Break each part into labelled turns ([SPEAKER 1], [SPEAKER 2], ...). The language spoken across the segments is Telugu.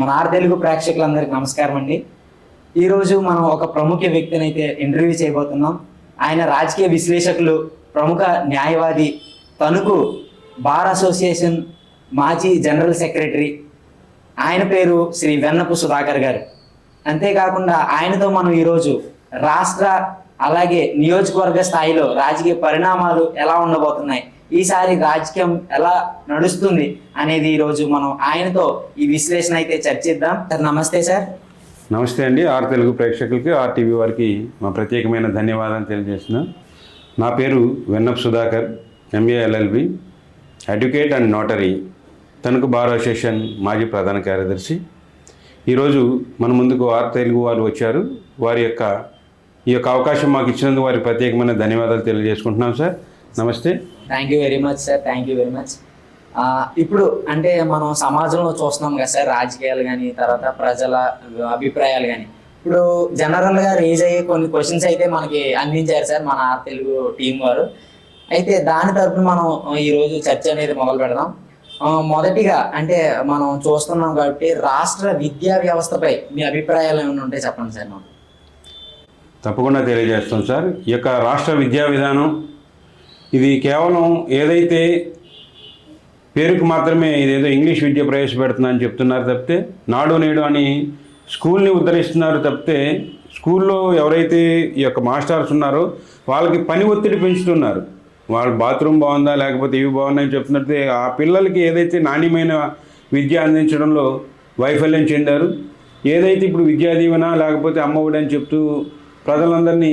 [SPEAKER 1] మన ఆర్ తెలుగు ప్రేక్షకులందరికీ నమస్కారం అండి. ఈరోజు మనం ఒక ప్రముఖ వ్యక్తిని అయితే ఇంటర్వ్యూ చేయబోతున్నాం. ఆయన రాజకీయ విశ్లేషకులు ప్రముఖ న్యాయవాది తణుకు బార్ అసోసియేషన్ మాజీ జనరల్ సెక్రటరీ. ఆయన పేరు శ్రీ వెన్నపు సుధాకర్ గారు. అంతేకాకుండా ఆయనతో మనం ఈరోజు రాష్ట్ర అలాగే నియోజకవర్గ స్థాయిలో రాజకీయ పరిణామాలు ఎలా ఉండబోతున్నాయి ఈసారి రాజకీయం ఎలా నడుస్తుంది అనేది ఈరోజు మనం ఆయనతో ఈ విశ్లేషణ అయితే చర్చిద్దాం. సార్ నమస్తే సార్.
[SPEAKER 2] నమస్తే అండి. ఆర్ తెలుగు ప్రేక్షకులకి ఆర్ టీవీ వారికి మా ప్రత్యేకమైన ధన్యవాదాలు తెలియజేస్తున్నాం. నా పేరు Vennap Sudhakar MA LLB advocate and notary Tanuku bar association మాజీ ప్రధాన కార్యదర్శి. ఈరోజు మన ముందుకు ఆర్ తెలుగు వారు వచ్చారు. వారి యొక్క ఈ యొక్క అవకాశం మాకు ఇచ్చినందుకు వారికి ప్రత్యేకమైన ధన్యవాదాలు తెలియజేసుకుంటున్నాం సార్. నమస్తే.
[SPEAKER 1] Thank you very much sir thank you very much ఇప్పుడు అంటే మనం సమాజంలో చూస్తున్నాం కదా సార్ రాజకీయాలు కానీ తర్వాత ప్రజల అభిప్రాయాలు కానీ ఇప్పుడు జనరల్గా రేజ్ అయ్యే కొన్ని క్వశ్చన్స్ అయితే మనకి అందించారు సార్ మన తెలుగు టీం వారు. అయితే దాని తరపున మనం ఈరోజు చర్చ అనేది మొదలు పెడదాం. మొదటిగా అంటే మనం చూస్తున్నాం కాబట్టి రాష్ట్ర విద్యా వ్యవస్థపై మీ అభిప్రాయాలు ఏమైనా ఉంటే చెప్పండి సార్ మాకు.
[SPEAKER 2] తప్పకుండా తెలియజేస్తాం సార్. ఈ యొక్క రాష్ట్ర విద్యా విధానం ఇది కేవలం ఏదైతే పేరుకు మాత్రమే ఇదేదో ఇంగ్లీష్ విద్య ప్రవేశపెడుతుందని చెప్తున్నారు తప్పితే నాడు నేడు అని స్కూల్ని ఉద్ధరిస్తున్నారు తప్పితే స్కూల్లో ఎవరైతే ఈ యొక్క మాస్టర్స్ ఉన్నారో వాళ్ళకి పని ఒత్తిడి పెంచుతున్నారు. వాళ్ళ బాత్రూమ్ బాగుందా లేకపోతే ఇవి బాగున్నాయని చెప్తున్నట్టే ఆ పిల్లలకి ఏదైతే నాణ్యమైన విద్య అందించడంలో వైఫల్యం చెందారు ఏదైతే ఇప్పుడు విద్యా దీవెన లేకపోతే అమ్మఒడి అని చెప్తూ ప్రజలందరినీ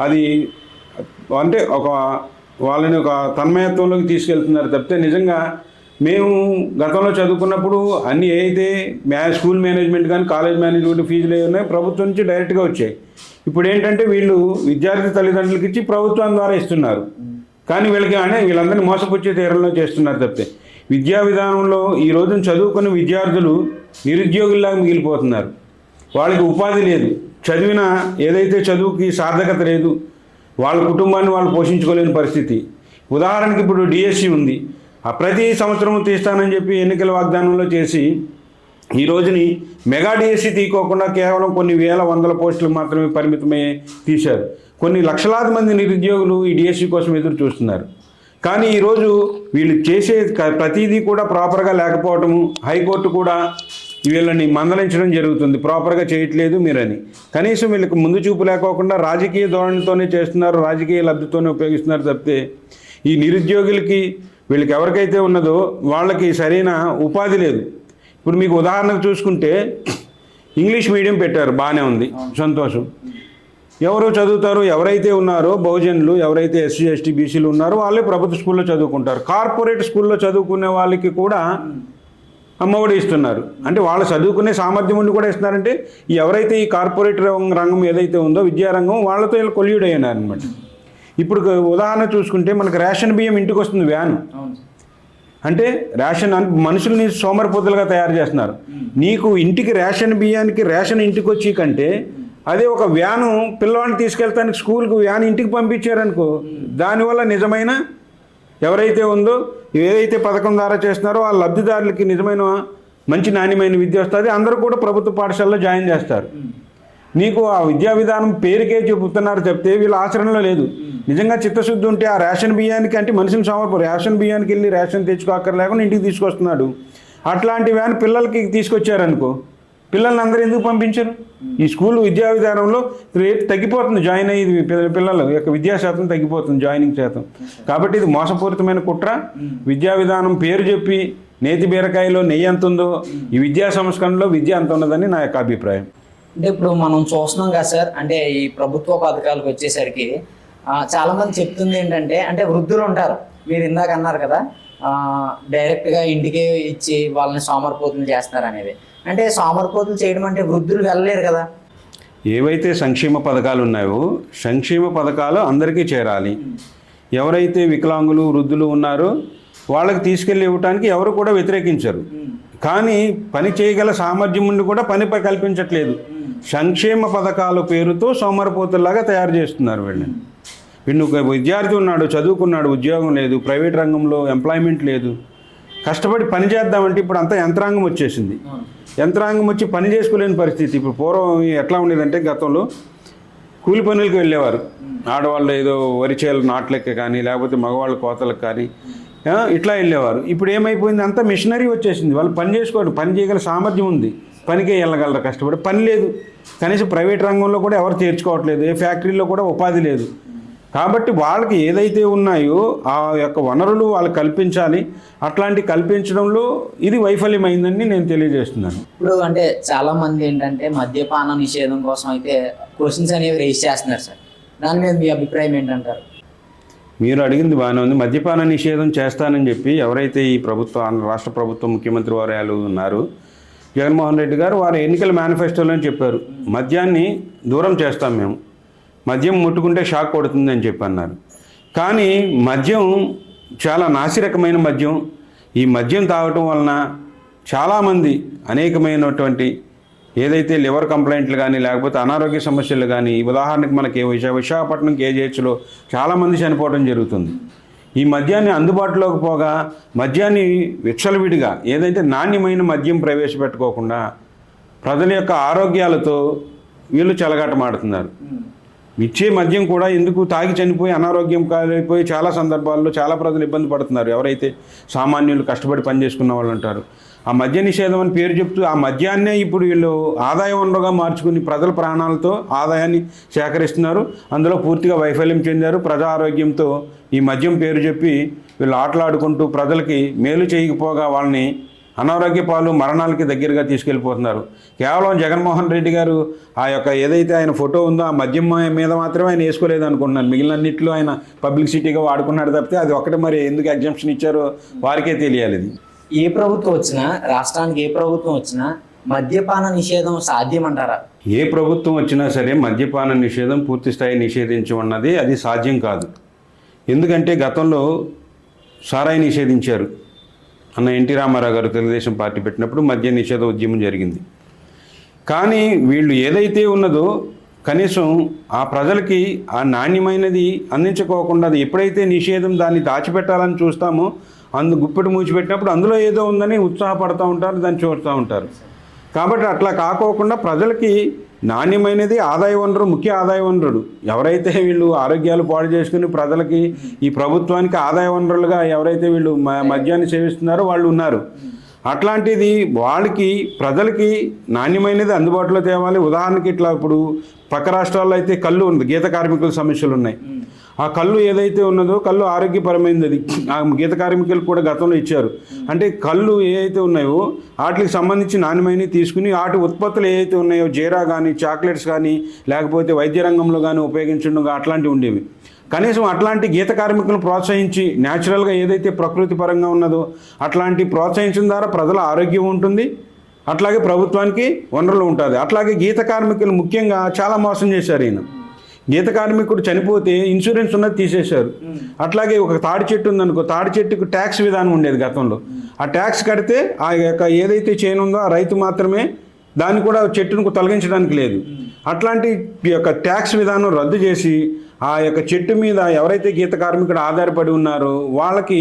[SPEAKER 2] అది అంటే ఒక వాళ్ళని ఒక తన్మయత్వంలోకి తీసుకెళ్తున్నారు తప్పితే నిజంగా మేము గతంలో చదువుకున్నప్పుడు అన్ని ఏదైతే మ్యా స్కూల్ మేనేజ్మెంట్ కానీ కాలేజ్ మేనేజ్మెంట్ ఫీజులు ఏ ఉన్నాయో ప్రభుత్వం నుంచి డైరెక్ట్గా వచ్చాయి. ఇప్పుడు ఏంటంటే వీళ్ళు విద్యార్థి తల్లిదండ్రులకి ఇచ్చి ప్రభుత్వం ద్వారా ఇస్తున్నారు. కానీ వీళ్ళకి అంటే వీళ్ళందరినీ మోసపుచ్చే తీరంలో చేస్తున్నారు తప్పితే. విద్యా విధానంలో ఈ రోజున చదువుకున్న విద్యార్థులు నిరుద్యోగుల్లాగా మిగిలిపోతున్నారు. వాళ్ళకి ఉపాధి లేదు. చదివిన ఏదైతే చదువుకి సార్థకత లేదు వాళ్ళ కుటుంబాన్ని వాళ్ళు పోషించుకోలేని పరిస్థితి. ఉదాహరణకి ఇప్పుడు డిఎస్సి ఉంది. ఆ ప్రతి సంవత్సరం తీస్తానని చెప్పి ఎన్నికల వాగ్దానంలో చేసి ఈ రోజుని మెగా డిఎస్సి తీసుకోకుండా కేవలం కొన్ని వేల వందల పోస్టులు మాత్రమే పరిమితమే తీశారు. కొన్ని లక్షలాది మంది నిరుద్యోగులు ఈ డిఎస్సి కోసం ఎదురు చూస్తున్నారు. కానీ ఈరోజు వీళ్ళు చేసే ప్రతిదీ కూడా ప్రాపర్గా లేకపోవటము హైకోర్టు కూడా వీళ్ళని మందలించడం జరుగుతుంది. ప్రాపర్గా చేయట్లేదు మీరని. కనీసం వీళ్ళకి ముందు చూపు లేకోకుండా రాజకీయ ధోరణితోనే చేస్తున్నారు రాజకీయ లబ్ధితోనే ఉపయోగిస్తున్నారు తప్పితే ఈ నిరుద్యోగులకి వీళ్ళకి ఎవరికైతే ఉన్నదో వాళ్ళకి సరైన ఉపాధి లేదు. ఇప్పుడు మీకు ఉదాహరణకు చూసుకుంటే ఇంగ్లీష్ మీడియం పెట్టారు బాగానే ఉంది సంతోషం. ఎవరు చదువుతారు ఎవరైతే ఉన్నారో బహుజనులు ఎవరైతే ఎస్సీ ఎస్టీ బీసీలు ఉన్నారో వాళ్ళే ప్రభుత్వ స్కూల్లో చదువుకుంటారు. కార్పొరేట్ స్కూల్లో చదువుకునే వాళ్ళకి కూడా అమ్మఒడి ఇస్తున్నారు. అంటే వాళ్ళు చదువుకునే సామర్థ్యం ఉండి కూడా ఇస్తున్నారంటే ఎవరైతే ఈ కార్పొరేట్ రంగం ఏదైతే ఉందో విద్యారంగం వాళ్ళతో వీళ్ళు కొల్యూడ్ అయినారు అనమాట ఇప్పుడు ఉదాహరణ చూసుకుంటే మనకు రేషన్ బియ్యం ఇంటికి వస్తుంది వ్యాన్. అంటే రేషన్ అన్- మనుషుల్ని సోమరిపోతులుగా తయారు చేస్తున్నారు. నీకు ఇంటికి రేషన్ బియ్యానికి రేషన్ ఇంటికి వచ్చి కంటే అదే ఒక వ్యాను పిల్లవాడిని తీసుకెళ్తానికి స్కూల్కి వ్యాన్ ఇంటికి పంపించారనుకో దానివల్ల నిజమైన ఎవరైతే ఉందో ఏదైతే పథకం ద్వారా చేస్తున్నారో ఆ లబ్ధిదారులకి నిజమైన మంచి నాణ్యమైన విద్య వస్తుంది. అందరూ కూడా ప్రభుత్వ పాఠశాలలో జాయిన్ చేస్తారు. నీకు ఆ విద్యా విధానం పేరుకే చెబుతున్నారు చెప్తే వీళ్ళ ఆచరణలో లేదు. నిజంగా చిత్తశుద్ధి ఉంటే ఆ రేషన్ బియ్యానికి అంటే మనిషిని సమర్ప రేషన్ బియ్యానికి వెళ్ళి రేషన్ తెచ్చుకోక్కర్లేకుండా ఇంటికి తీసుకొస్తున్నాడు. అట్లాంటి వ్యాన్ పిల్లలకి తీసుకొచ్చారనుకో పిల్లల్ని అందరూ ఎందుకు పంపించరు? ఈ స్కూల్ విద్యా విధానంలో రేట్ తగ్గిపోతుంది జాయిన్ అయ్యేది పిల్లల యొక్క విద్యా శాతం తగ్గిపోతుంది జాయినింగ్ శాతం. కాబట్టి ఇది మోసపూరితమైన కుట్ర. విద్యా విధానం పేరు చెప్పి నేతి బీరకాయలో నెయ్యి ఎంత ఉందో ఈ విద్యా సంస్కరణలో విద్య అంత ఉన్నదని నా యొక్క అభిప్రాయం.
[SPEAKER 1] అంటే ఇప్పుడు మనం చూస్తున్నాం కదా సార్ అంటే ఈ ప్రభుత్వ పథకాలకు వచ్చేసరికి చాలామంది చాలా మంది చెప్తుంది ఏంటంటే అంటే వృద్ధులు ఉంటారు. మీరు ఇందాక అన్నారు కదా డైరెక్ట్గా ఇంటికే ఇచ్చి వాళ్ళని సోమరిపోతులు చేస్తున్నారు అనేది. అంటే సోమరిపోతులు చేయడం అంటే వృద్ధులు వెళ్ళలేరు కదా.
[SPEAKER 2] ఏవైతే సంక్షేమ పథకాలు ఉన్నాయో సంక్షేమ పథకాలు అందరికీ చేరాలి. ఎవరైతే వికలాంగులు వృద్ధులు ఉన్నారో వాళ్ళకి తీసుకెళ్ళి ఇవ్వటానికి ఎవరు కూడా వ్యతిరేకించరు. కానీ పని చేయగల సామర్థ్యం ఉండి కూడా పని కల్పించట్లేదు. సంక్షేమ పథకాల పేరుతో సోమరపోతుల్లాగా తయారు చేస్తున్నారు వీళ్ళని. వీళ్ళు ఒక విద్యార్థి ఉన్నాడు చదువుకున్నాడు ఉద్యోగం లేదు ప్రైవేట్ రంగంలో ఎంప్లాయ్మెంట్ లేదు. కష్టపడి పని చేద్దామంటే ఇప్పుడు అంతా యంత్రాంగం వచ్చేసింది. యంత్రాంగం వచ్చి పని చేసుకోలేని పరిస్థితి. ఇప్పుడు పూర్వం ఎట్లా ఉండేదంటే గతంలో కూలి పనులకు వెళ్ళేవారు. ఆడవాళ్ళు ఏదో వరి చేలు కానీ లేకపోతే మగవాళ్ళ కోతలకు కానీ ఇట్లా వెళ్ళేవారు. ఇప్పుడు ఏమైపోయింది? అంతా మిషనరీ వచ్చేసింది. వాళ్ళు పని చేసుకోవడం పని చేయగల సామర్థ్యం ఉంది. పనికే వెళ్ళగలరు? కష్టపడి పని లేదు. కనీసం ప్రైవేట్ రంగంలో కూడా ఎవరు చేర్చుకోవట్లేదు ఏ ఫ్యాక్టరీలో కూడా ఉపాధి లేదు. కాబట్టి వాళ్ళకి ఏదైతే ఉన్నాయో ఆ యొక్క వనరులు వాళ్ళకి కల్పించాలి. అట్లాంటి కల్పించడంలో ఇది వైఫల్యమైందని నేను తెలియజేస్తున్నాను.
[SPEAKER 1] ఇప్పుడు అంటే చాలా మంది ఏంటంటే మద్యపాన నిషేధం కోసం అయితే క్వశ్చన్స్ అనేవి రేస్ చేస్తున్నారు సార్. దాని మీద మీ అభిప్రాయం ఏంటంటారు?
[SPEAKER 2] మీరు అడిగింది బాగానే ఉంది. మద్యపాన నిషేధం చేస్తానని చెప్పి ఎవరైతే ఈ ప్రభుత్వ రాష్ట్ర ప్రభుత్వం ముఖ్యమంత్రి వర్యాలు ఉన్నారు జగన్మోహన్ రెడ్డి గారు వారు ఎన్నికల మేనిఫెస్టోలో చెప్పారు. మద్యాన్ని దూరం చేస్తాం మేము. మద్యం ముట్టుకుంటే షాక్ కొడుతుంది అని చెప్పి అన్నారు. కానీ మద్యం చాలా నాసిరకమైన మద్యం. ఈ మద్యం తాగటం వలన చాలామంది అనేకమైనటువంటి ఏదైతే లివర్ కంప్లైంట్లు కానీ లేకపోతే అనారోగ్య సమస్యలు కానీ ఉదాహరణకు మనకి విశా విశాఖపట్నం కేజీహెచ్లో చాలామంది చనిపోవడం జరుగుతుంది. ఈ మద్యాన్ని అందుబాటులోకి పోగా మద్యాన్ని విచ్చలవిడిగా ఏదైతే నాణ్యమైన మద్యం ప్రవేశపెట్టుకోకుండా ప్రజల యొక్క ఆరోగ్యాలతో వీళ్ళు చెలగాటమాడుతున్నారు. ఇచ్చే మద్యం కూడా ఎందుకు తాగి చనిపోయి అనారోగ్యం కాలిపోయి చాలా సందర్భాల్లో చాలా ప్రజలు ఇబ్బంది పడుతున్నారు. ఎవరైతే సామాన్యులు కష్టపడి పనిచేసుకున్న వాళ్ళు ఉంటారు ఆ మద్య నిషేధం అని పేరు చెప్తూ ఆ మద్యాన్నే ఇప్పుడు వీళ్ళు ఆదాయ వనరుగా మార్చుకుని ప్రజల ప్రాణాలతో ఆదాయాన్ని సేకరిస్తున్నారు. అందులో పూర్తిగా వైఫల్యం చెందారు. ప్రజా ఆరోగ్యంతో ఈ మద్యం పేరు చెప్పి వీళ్ళు ఆటలాడుకుంటూ ప్రజలకి మేలు చేయకపోగా వాళ్ళని అనారోగ్య పాలు మరణాలకి దగ్గరగా తీసుకెళ్ళిపోతున్నారు. కేవలం జగన్మోహన్ రెడ్డి గారు ఆ యొక్క ఏదైతే ఆయన ఫోటో ఉందో ఆ మద్యం మీద మాత్రమే ఆయన వేసుకోలేదు అనుకుంటున్నాను మిగిలినన్నింటిలో ఆయన పబ్లిసిటీగా వాడుకున్నాడు తప్పితే అది ఒకటి మరి ఎందుకు ఎగ్జామ్షన్ ఇచ్చారో వారికే తెలియాలి ఇది.
[SPEAKER 1] ఏ ప్రభుత్వం వచ్చినా రాష్ట్రానికి ఏ ప్రభుత్వం వచ్చినా మద్యపాన నిషేధం సాధ్యమంటారా?
[SPEAKER 2] ఏ ప్రభుత్వం వచ్చినా సరే మద్యపాన నిషేధం పూర్తి స్థాయి నిషేధించమన్నది అది సాధ్యం కాదు. ఎందుకంటే గతంలో సారాయి నిషేధించారు. అన్న ఎన్టీ రామారావు గారు తెలుగుదేశం పార్టీ పెట్టినప్పుడు మద్య నిషేధ ఉద్యమం జరిగింది. కానీ వీళ్ళు ఏదైతే ఉన్నదో కనీసం ఆ ప్రజలకి ఆ నాణ్యమైనది అందించుకోకుండా అది ఎప్పుడైతే నిషేధం దాన్ని దాచిపెట్టాలని చూస్తామో అందు గుప్పెడు మూచిపెట్టినప్పుడు అందులో ఏదో ఉందని ఉత్సాహపడుతూ ఉంటారు దాన్ని చూస్తూ ఉంటారు. కాబట్టి అట్లా కాకోకుండా ప్రజలకి నాణ్యమైనది ఆదాయ వనరు ముఖ్య ఆదాయ వనరుడు ఎవరైతే వీళ్ళు ఆరోగ్యాలు పాడు చేసుకుని ప్రజలకి ఈ ప్రభుత్వానికి ఆదాయ వనరులుగా ఎవరైతే వీళ్ళు మ- మద్యాన్ని సేవిస్తున్నారో వాళ్ళు ఉన్నారు. అట్లాంటిది వాళ్ళకి ప్రజలకి నాణ్యమైనది అందుబాటులో తేవాలి. ఉదాహరణకి ఇట్లా ఇప్పుడు పక్క రాష్ట్రాల్లో అయితే కళ్ళు ఉంది గీత కార్మికుల సమస్యలు ఉన్నాయి. ఆ కళ్ళు ఏదైతే ఉన్నదో కళ్ళు ఆరోగ్యపరమైనది అది. ఆ గీత కార్మికులు కూడా గతంలో ఇచ్చారు. అంటే కళ్ళు ఏవైతే ఉన్నాయో వాటికి సంబంధించి నాణ్యమైనవి తీసుకుని వాటి ఉత్పత్తులు ఏవైతే ఉన్నాయో జీరా కానీ చాక్లెట్స్ కానీ లేకపోతే వైద్య రంగంలో కానీ ఉపయోగించడం అట్లాంటివి ఉండేవి. కనీసం అట్లాంటి గీత కార్మికులను ప్రోత్సహించి న్యాచురల్గా ఏదైతే ప్రకృతి పరంగా ఉన్నదో అట్లాంటి ప్రోత్సహించడం ద్వారా ప్రజల ఆరోగ్యం ఉంటుంది. అట్లాగే ప్రభుత్వానికి వనరులు ఉంటుంది. అట్లాగే గీత కార్మికులు ముఖ్యంగా చాలా మోసం చేశారు ఈయన. గీత కార్మికుడు చనిపోతే ఇన్సూరెన్స్ ఉన్నది తీసేశారు. అట్లాగే ఒక తాడి చెట్టు ఉందనుకో తాడి చెట్టుకు ట్యాక్స్ విధానం ఉండేది గతంలో. ఆ ట్యాక్స్ కడితే ఆ యొక్క ఏదైతే చేయను ఉందో ఆ రైతు మాత్రమే దాన్ని కూడా చెట్టును తొలగించడానికి లేదు. అట్లాంటి యొక్క ట్యాక్స్ విధానం రద్దు చేసి ఆ యొక్క చెట్టు మీద ఎవరైతే గీత కార్మికుడు ఆధారపడి ఉన్నారో వాళ్ళకి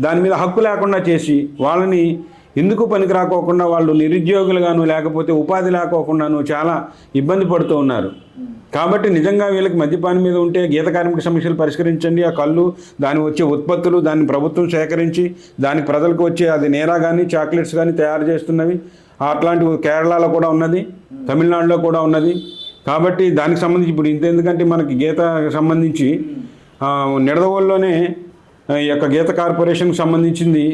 [SPEAKER 2] దాని మీద హక్కు లేకుండా చేసి వాళ్ళని ఎందుకు పనికి రాకోకుండా వాళ్ళు నిరుద్యోగులుగాను లేకపోతే ఉపాధి లేకోకుండాను చాలా ఇబ్బంది పడుతూ ఉన్నారు. కాబట్టి నిజంగా వీళ్ళకి మద్యపానం మీద ఉంటే గీత కార్మిక సమస్యలు పరిష్కరించండి. ఆ కళ్ళు దాని వచ్చే ఉత్పత్తులు దాన్ని ప్రభుత్వం సేకరించి దానికి ప్రజలకు వచ్చే అది నేరా కానీ చాక్లెట్స్ కానీ తయారు చేస్తున్నవి. అట్లాంటివి కేరళలో కూడా ఉన్నది తమిళనాడులో కూడా ఉన్నది. కాబట్టి దానికి సంబంధించి ఇప్పుడు ఇంత ఎందుకంటే మనకి గీత సంబంధించి నిడదవోల్లోనే ఈ యొక్క గీత కార్పొరేషన్కి సంబంధించింది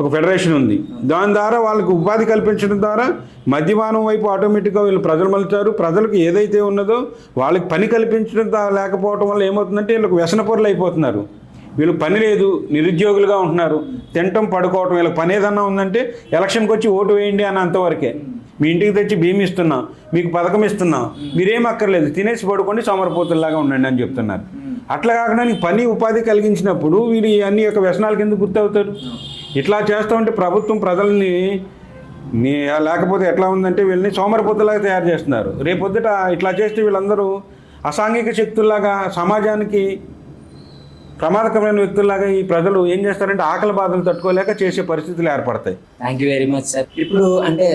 [SPEAKER 2] ఒక ఫెడరేషన్ ఉంది. దాని ద్వారా వాళ్ళకి ఉపాధి కల్పించడం ద్వారా మద్యపానం వైపు ఆటోమేటిక్గా వీళ్ళు ప్రజలు మలుతారు. ప్రజలకు ఏదైతే ఉన్నదో వాళ్ళకి పని కల్పించడం లేకపోవడం వల్ల ఏమవుతుందంటే వీళ్ళకి వ్యసన పొరలు అయిపోతున్నారు. వీళ్ళు పని లేదు నిరుద్యోగులుగా ఉంటున్నారు. తినటం పడుకోవటం వీళ్ళకి పని ఏదన్నా ఉందంటే ఎలక్షన్కి వచ్చి ఓటు వేయండి అని అంతవరకే. మీ ఇంటికి తెచ్చి భీమి ఇస్తున్నాం మీకు పథకం ఇస్తున్నాం మీరేం అక్కర్లేదు. తినేసి పడుకోండి సోమరపోతుల్లాగా ఉండండి అని చెప్తున్నారు. అట్లా కాకుండా నీకు పని ఉపాధి కలిగించినప్పుడు వీళ్ళు అన్ని యొక్క వ్యసనాల కింద గుర్తవుతారు? ఇట్లా చేస్తూ ఉంటే ప్రభుత్వం ప్రజల్ని నీ లేకపోతే ఎట్లా ఉందంటే వీళ్ళని సోమరిపోతులాగా తయారు చేస్తున్నారు. రేపొద్దుట ఇట్లా చేస్తే వీళ్ళందరూ అసాంఘిక శక్తుల్లాగా సమాజానికి ప్రమాదకరమైన వ్యక్తుల్లాగా ఈ ప్రజలు ఏం చేస్తారంటే ఆకలి బాధలు తట్టుకోలేక చేసే పరిస్థితులు ఏర్పడతాయి.
[SPEAKER 1] Thank you very much sir ఇప్పుడు అంటే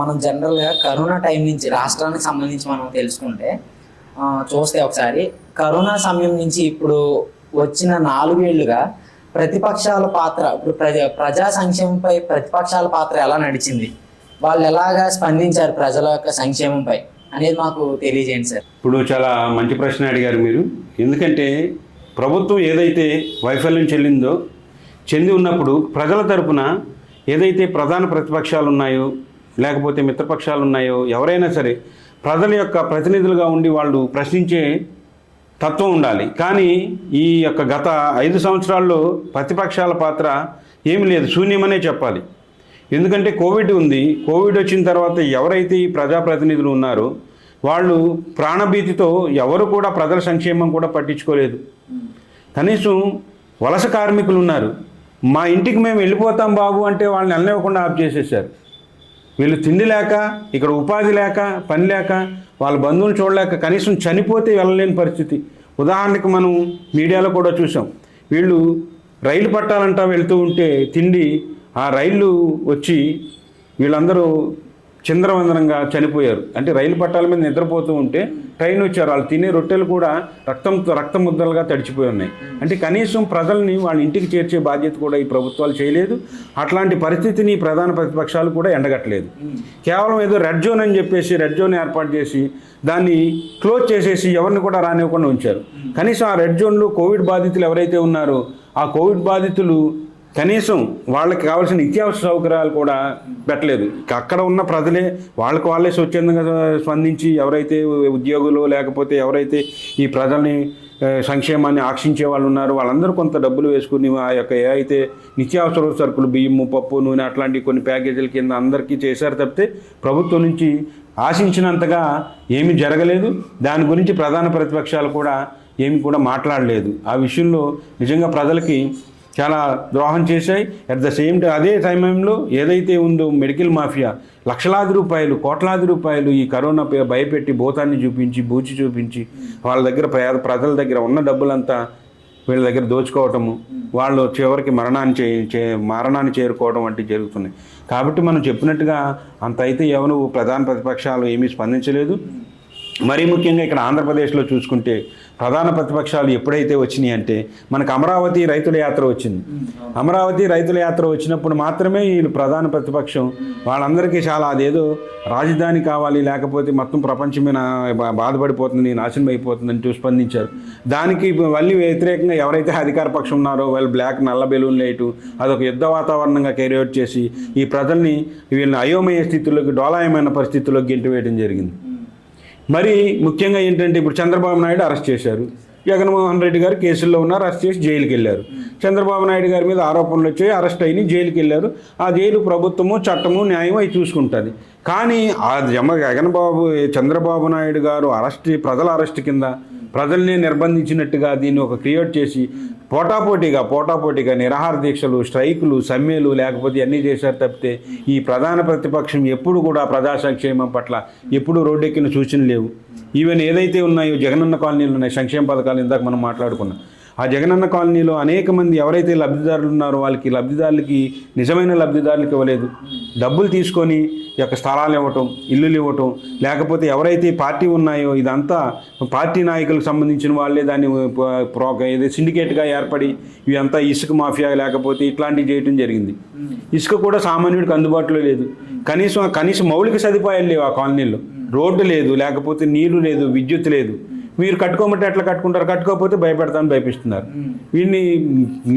[SPEAKER 1] మనం జనరల్గా కరోనా టైం నుంచి రాష్ట్రానికి సంబంధించి మనం తెలుసుకుంటే చూస్తే ఒకసారి కరోనా సమయం నుంచి ఇప్పుడు వచ్చిన నాలుగేళ్ళుగా ప్రతిపక్షాల పాత్ర ఇప్పుడు ప్రజా ప్రజా సంక్షేమంపై ప్రతిపక్షాల పాత్ర ఎలా నడిచింది? వాళ్ళు ఎలాగా స్పందించారు ప్రజల యొక్క సంక్షేమంపై? అనేది మాకు తెలియజేయండి సార్.
[SPEAKER 2] ఇప్పుడు చాలా మంచి ప్రశ్న అడిగారు మీరు. ఎందుకంటే ప్రభుత్వం ఏదైతే వైఫల్యం చెల్లిందో చెంది ఉన్నప్పుడు ప్రజల తరపున ఏదైతే ప్రధాన ప్రతిపక్షాలు ఉన్నాయో లేకపోతే మిత్రపక్షాలు ఉన్నాయో ఎవరైనా సరే ప్రజల యొక్క ప్రతినిధులుగా ఉండి వాళ్ళు ప్రశ్నించే తత్వం ఉండాలి. కానీ ఈ యొక్క గత ఐదు సంవత్సరాల్లో ప్రతిపక్షాల పాత్ర ఏమి లేదు. శూన్యమనే చెప్పాలి. ఎందుకంటే కోవిడ్ ఉంది. కోవిడ్ వచ్చిన తర్వాత ఎవరైతే ఈ ప్రజాప్రతినిధులు ఉన్నారో వాళ్ళు ప్రాణభీతితో ఎవరు కూడా ప్రజల సంక్షేమం కూడా పట్టించుకోలేదు. కనీసం వలస కార్మికులు ఉన్నారు. మా ఇంటికి మేము వెళ్ళిపోతాం బాబు అంటే వాళ్ళని వెళ్ళనివ్వకుండా ఆఫ్ చేసేసారు వీళ్ళు తిండి లేక ఇక్కడ ఉపాధి లేక పని లేక వాళ్ళ బంధువులు చూడలేక కనీసం చనిపోతే వెళ్ళలేని పరిస్థితి. ఉదాహరణకు మనం మీడియాలో కూడా చూసాం. వీళ్ళు రైలు పట్టాలంటా వెళ్తూ ఉంటే తిండి ఆ రైళ్ళు వచ్చి వీళ్ళందరూ చంద్రవందనంగా చనిపోయారు. అంటే రైలు పట్టాల మీద నిద్రపోతూ ఉంటే ట్రైన్ వచ్చారు. వాళ్ళు తినే రొట్టెలు కూడా రక్తం రక్త ముద్దలుగా తడిచిపోయి ఉన్నాయి. అంటే కనీసం ప్రజల్ని వాళ్ళ ఇంటికి చేర్చే బాధ్యత కూడా ఈ ప్రభుత్వాలు చేయలేదు. అట్లాంటి పరిస్థితిని ప్రధాన ప్రతిపక్షాలు కూడా ఎండగట్టలేదు. కేవలం ఏదో రెడ్ జోన్ అని చెప్పేసి రెడ్ జోన్ ఏర్పాటు చేసి దాన్ని క్లోజ్ చేసేసి ఎవరిని కూడా రానివ్వకుండా ఉంచారు. కనీసం ఆ రెడ్ జోన్లో కోవిడ్ బాధితులు ఎవరైతే ఉన్నారో ఆ కోవిడ్ బాధితులు కనీసం వాళ్ళకి కావాల్సిన నిత్యావసర సౌకర్యాలు కూడా పెట్టలేదు. అక్కడ ఉన్న ప్రజలే వాళ్ళకి వాళ్ళే స్వచ్ఛందంగా స్పందించి ఎవరైతే ఉద్యోగులు లేకపోతే ఎవరైతే ఈ ప్రజల్ని సంక్షేమాన్ని ఆక్షించే వాళ్ళు ఉన్నారు వాళ్ళందరూ కొంత డబ్బులు వేసుకుని ఆ యొక్క ఏ అయితే నిత్యావసర సరుకులు బియ్యము పప్పు నూనె అట్లాంటి కొన్ని ప్యాకేజీల కింద అందరికీ చేశారు తప్పితే ప్రభుత్వం నుంచి ఆశించినంతగా ఏమీ జరగలేదు. దాని గురించి ప్రధాన ప్రతిపక్షాలు కూడా ఏమి కూడా మాట్లాడలేదు. ఆ విషయంలో నిజంగా ప్రజలకి చాలా ద్రోహం చేశాయి. అట్ ద సేమ్ టైం అదే సమయంలో ఏదైతే ఉందో మెడికల్ మాఫియా లక్షలాది రూపాయలు కోట్లాది రూపాయలు ఈ కరోనా భయపెట్టి భూతాన్ని చూపించి బూచి చూపించి వాళ్ళ దగ్గర ప్రజల దగ్గర ఉన్న డబ్బులంతా వీళ్ళ దగ్గర దోచుకోవటము వాళ్ళు చివరికి మరణాన్ని చే చే మరణాన్ని చేరుకోవడం వంటివి జరుగుతున్నాయి. కాబట్టి మనం చెప్పినట్టుగా అంత అయితే ఎవరు ప్రధాన ప్రతిపక్షాలు ఏమీ స్పందించలేదు. మరీ ముఖ్యంగా ఇక్కడ ఆంధ్రప్రదేశ్లో చూసుకుంటే ప్రధాన ప్రతిపక్షాలు ఎప్పుడైతే వచ్చినాయి అంటే మనకు అమరావతి రైతుల యాత్ర వచ్చింది. అమరావతి రైతుల యాత్ర వచ్చినప్పుడు మాత్రమే వీళ్ళు ప్రధాన ప్రతిపక్షం వాళ్ళందరికీ చాలా అదేదో రాజధాని కావాలి లేకపోతే మొత్తం ప్రపంచమే బా- బాధపడిపోతుంది నాశనం అయిపోతుంది అంటూ స్పందించారు. దానికి మళ్ళీ వ్యతిరేకంగా ఎవరైతే అధికార పక్షం ఉన్నారో వాళ్ళు బ్లాక్ నల్ల బెలూన్లు లేటు అదొక యుద్ధ వాతావరణంగా క్యారియౌట్ చేసి ఈ ప్రజల్ని వీళ్ళని అయోమయ స్థితిలోకి డోలాయమైన పరిస్థితుల్లోకి గెంటివేయడం జరిగింది. మరి ముఖ్యంగా ఏంటంటే ఇప్పుడు చంద్రబాబు నాయుడు అరెస్ట్ చేశారు. జగన్మోహన్ రెడ్డి గారు కేసుల్లో ఉన్నారు అరెస్ట్ చేసి జైలుకి వెళ్ళారు. చంద్రబాబు నాయుడు గారి మీద ఆరోపణలు వచ్చాయి అరెస్ట్ అయిన జైలుకి వెళ్ళారు. ఆ జైలు ప్రభుత్వము చట్టము న్యాయం అవి చూసుకుంటుంది. కానీ ఆ జమ జగన్బాబు చంద్రబాబు నాయుడు గారు అరెస్ట్ ప్రజల అరెస్ట్ కింద ప్రజల్ని నిర్బంధించినట్టుగా దీన్ని ఒక క్రియేట్ చేసి పోటాపోటీగా పోటాపోటీగా నిరాహార దీక్షలు స్ట్రైకులు సమ్మెలు లేకపోతే అన్నీ చేశారు తప్పితే ఈ ప్రధాన ప్రతిపక్షం ఎప్పుడు కూడా ప్రజా సంక్షేమం పట్ల ఎప్పుడు రోడ్డెక్కిన సూచనలు లేవు. ఈవెన్ ఏదైతే ఉన్నాయో జగనన్న కాలనీలు ఉన్నాయి సంక్షేమ పథకాలు ఇందాక మనం మాట్లాడుకున్నాం. ఆ జగనన్న కాలనీలో అనేక మంది ఎవరైతే లబ్ధిదారులు ఉన్నారో వాళ్ళకి లబ్ధిదారులకి నిజమైన లబ్ధిదారులకు ఇవ్వలేదు. డబ్బులు తీసుకొని ఈ యొక్క స్థలాలు ఇవ్వటం ఇల్లులు ఇవ్వటం లేకపోతే ఎవరైతే పార్టీ ఉన్నాయో ఇదంతా పార్టీ నాయకులకు సంబంధించిన వాళ్ళే దాన్ని ప్రో ఏదో సిండికేట్గా ఏర్పడి ఇవంతా ఇసుక మాఫియా లేకపోతే ఇట్లాంటివి చేయటం జరిగింది. ఇసుక కూడా సామాన్యుడికి అందుబాటులో లేదు. కనీసం కనీసం మౌలిక సదుపాయాలు లేవు ఆ కాలనీలో. రోడ్డు లేదు లేకపోతే నీళ్ళు లేదు విద్యుత్ లేదు. మీరు కట్టుకోమంటే ఎట్లా కట్టుకుంటారు? కట్టుకోకపోతే భయపెడతామని భయపిస్తున్నారు. వీడిని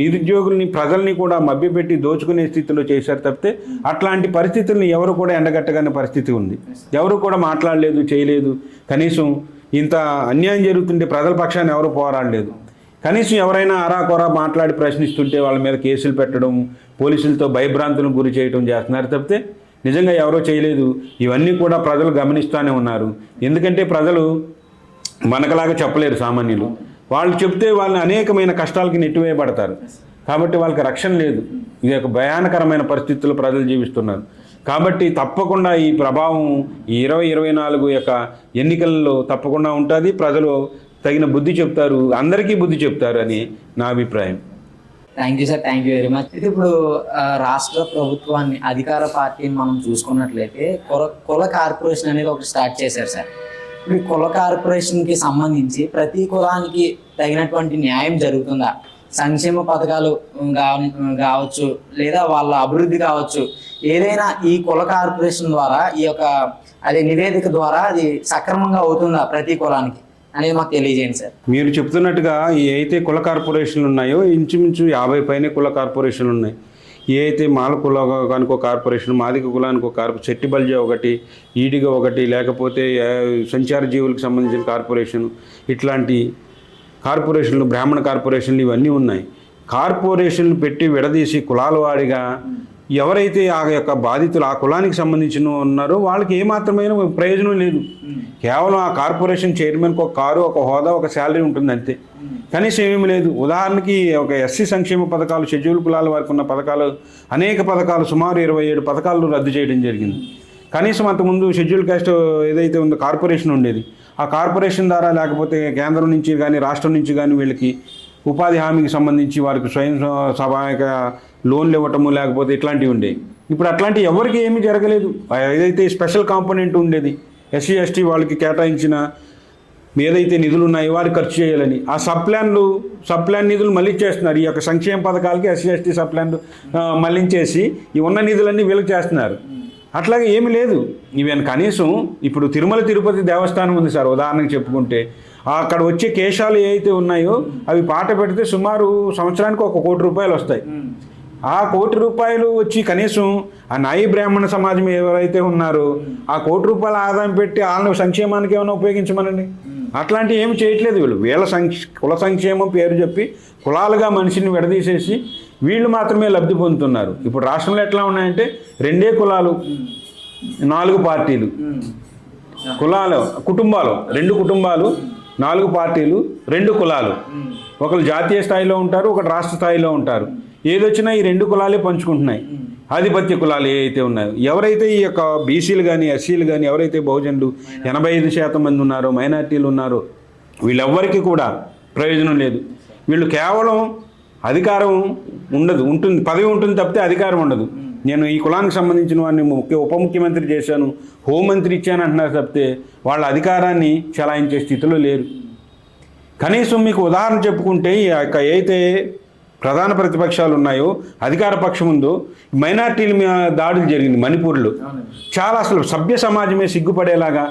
[SPEAKER 2] నిరుద్యోగుల్ని ప్రజల్ని కూడా మభ్యపెట్టి దోచుకునే స్థితిలో చేశారు తప్పితే అట్లాంటి పరిస్థితుల్ని ఎవరు కూడా ఎండగట్టగని పరిస్థితి ఉంది. ఎవరు కూడా మాట్లాడలేదు చేయలేదు. కనీసం ఇంత అన్యాయం జరుగుతుంటే ప్రజల పక్షాన్ని ఎవరు పోరాడలేదు. కనీసం ఎవరైనా అరాకొరా మాట్లాడి ప్రశ్నిస్తుంటే వాళ్ళ మీద కేసులు పెట్టడం పోలీసులతో భయభ్రాంతులకు గురి చేయడం చేస్తున్నారు తప్పితే నిజంగా ఎవరో చేయలేదు. ఇవన్నీ కూడా ప్రజలు గమనిస్తూనే ఉన్నారు. ఎందుకంటే ప్రజలు మనకలాగా చెప్పలేరు సామాన్యులు. వాళ్ళు చెప్తే వాళ్ళని అనేకమైన కష్టాలకి నెట్టివేయబడతారు. కాబట్టి వాళ్ళకి రక్షణ లేదు. ఇది ఒక భయానకరమైన పరిస్థితుల్లో ప్రజలు జీవిస్తున్నారు. కాబట్టి తప్పకుండా ఈ ప్రభావం ఈ ఇరవై ఇరవై నాలుగు యొక్క ఎన్నికల్లో తప్పకుండా ఉంటుంది. ప్రజలు తగిన బుద్ధి చెప్తారు. అందరికీ బుద్ధి చెప్తారు అని నా అభిప్రాయం.
[SPEAKER 1] Thank you sir thank you very much అయితే ఇప్పుడు రాష్ట్ర ప్రభుత్వాన్ని అధికార పార్టీని మనం చూసుకున్నట్లయితే కుల కుల కార్పొరేషన్ అనేది ఒకటి స్టార్ట్ చేశారు సార్ ఇప్పుడు ఈ కుల కార్పొరేషన్కి సంబంధించి ప్రతి కులానికి తగినటువంటి న్యాయం జరుగుతుందా? సంక్షేమ పథకాలు కావచ్చు లేదా వాళ్ళ అభివృద్ధి కావచ్చు. ఏదైనా ఈ కుల కార్పొరేషన్ ద్వారా ఈ యొక్క అదే నివేదిక ద్వారా అది సక్రమంగా అవుతుందా ప్రతి కులానికి? అనేది మాకు తెలియజేయండి సార్.
[SPEAKER 2] మీరు చెప్తున్నట్టుగా ఏ అయితే కుల కార్పొరేషన్లు ఉన్నాయో ఇంచుమించు యాభై పైన కుల కార్పొరేషన్లు ఉన్నాయి. ఏ అయితే మాల కులానికి ఒక కార్పొరేషన్ మాదిక కులానికి ఒక కార్పొ చెట్టి బల్జ ఒకటి ఈడిగా ఒకటి లేకపోతే సంచార జీవులకు సంబంధించిన కార్పొరేషన్ ఇట్లాంటి కార్పొరేషన్లు బ్రాహ్మణ కార్పొరేషన్లు ఇవన్నీ ఉన్నాయి. కార్పొరేషన్లు పెట్టి విడదీసి కులాల వారిగా ఎవరైతే ఆ యొక్క బాధితులు ఆ కులానికి సంబంధించిన ఉన్నారో వాళ్ళకి ఏమాత్రమైన ప్రయోజనం లేదు. కేవలం ఆ కార్పొరేషన్ చైర్మన్కి ఒక కారు ఒక హోదా ఒక శాలరీ ఉంటుంది అంతే కనీసం ఏమీ లేదు. ఉదాహరణకి ఒక ఎస్సీ సంక్షేమ పథకాలు షెడ్యూల్ కులాల వారికి ఉన్న పథకాలు అనేక పథకాలు సుమారు ఇరవై ఏడు పథకాలు రద్దు చేయడం జరిగింది. కనీసం అంతకుముందు షెడ్యూల్ కాస్ట్ ఏదైతే ఉందో కార్పొరేషన్ ఉండేది. ఆ కార్పొరేషన్ ద్వారా లేకపోతే కేంద్రం నుంచి కానీ రాష్ట్రం నుంచి కానీ వీళ్ళకి ఉపాధి హామీకి సంబంధించి వారికి స్వయం సహాయక లోన్లు ఇవ్వటము లేకపోతే ఇట్లాంటివి ఉండేవి. ఇప్పుడు అట్లాంటి ఎవరికి ఏమీ జరగలేదు. ఏదైతే స్పెషల్ కాంపోనెంట్ ఉండేది ఎస్సీ ఎస్టీ వాళ్ళకి కేటాయించిన ఏదైతే నిధులు ఉన్నాయో వారు ఖర్చు చేయాలని. ఆ సబ్ ప్లాన్లు నిధులు మళ్ళీ చేస్తున్నారు. ఈ యొక్క సంక్షేమ పథకాలకి ఎస్సీ ఎస్టీ సబ్ మళ్ళించేసి ఈ ఉన్న నిధులన్నీ వీళ్ళకి చేస్తున్నారు. అట్లాగే ఏమీ లేదు. ఇవన్నీ కనీసం ఇప్పుడు తిరుమల తిరుపతి దేవస్థానం ఉంది సార్ ఉదాహరణకు చెప్పుకుంటే. అక్కడ వచ్చే కేశాలు ఏవైతే ఉన్నాయో అవి పాట పెడితే సుమారు సంవత్సరానికి ఒక కోటి రూపాయలు వస్తాయి. ఆ కోటి రూపాయలు వచ్చి కనీసం ఆ నాయి బ్రాహ్మణ సమాజం ఎవరైతే ఉన్నారో ఆ కోటి రూపాయల ఆదాయం పెట్టి వాళ్ళ సంక్షేమానికి ఏమైనా ఉపయోగించమనండి? అట్లాంటివి ఏమి చేయట్లేదు వీళ్ళు. వీళ్ళ సంక్ష కుల సంక్షేమం పేరు చెప్పి కులాలుగా మనిషిని విడదీసేసి వీళ్ళు మాత్రమే లబ్ధి పొందుతున్నారు. ఇప్పుడు రాష్ట్రంలో ఎట్లా ఉన్నాయంటే రెండే కులాలు నాలుగు పార్టీలు. కులాలు కుటుంబాలు రెండు కుటుంబాలు నాలుగు పార్టీలు రెండు కులాలు. ఒకరు జాతీయ స్థాయిలో ఉంటారు ఒకరు రాష్ట్ర స్థాయిలో ఉంటారు. ఏదొచ్చినా ఈ రెండు కులాలే పంచుకుంటున్నాయి. ఆధిపత్య కులాలు ఏవైతే ఉన్నాయో ఎవరైతే ఈ యొక్క బీసీలు కానీ ఎస్సీలు కానీ ఎవరైతే బహుజనులు ఎనభై ఐదు శాతం మంది ఉన్నారో మైనార్టీలు ఉన్నారో వీళ్ళెవ్వరికీ కూడా ప్రయోజనం లేదు. వీళ్ళు కేవలం అధికారం ఉండదు ఉంటుంది పదవి ఉంటుంది తప్పితే అధికారం ఉండదు. నేను ఈ కులానికి సంబంధించిన వాడిని ముఖ్య ఉప ముఖ్యమంత్రి చేశాను హోంమంత్రి ఇచ్చాను అంటున్నారు తప్పితే వాళ్ళ అధికారాన్ని చలాయించే స్థితిలో లేరు. కనీసం మీకు ఉదాహరణ చెప్పుకుంటే ఈ యొక్క అయితే ప్రధాన ప్రతిపక్షాలు ఉన్నాయో అధికార పక్షం ఉందో మైనార్టీల మీద దాడులు జరిగింది మణిపూర్లో. చాలా అసలు సభ్య సమాజమే సిగ్గుపడేలాగా